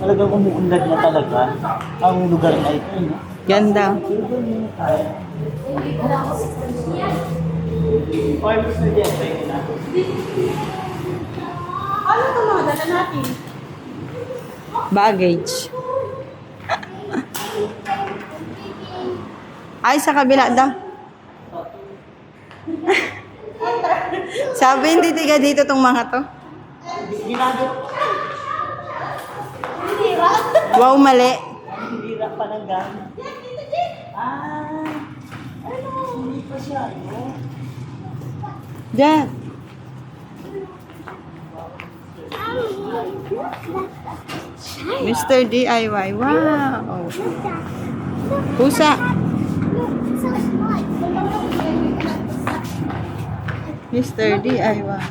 talagang umuunlad na talaga ang lugar na ito. No? Ganda. Ano ito mga dala natin? Baggage. Ay, sa kabila daw. Sabi, hindi tiga dito tong mga to. Ginagawa, Wow, mali. hindi pa ng gamit. Ah, ano, hindi pa siya, no? Dad. Mr. DIY. Wow. Pusa. Mr. DIY.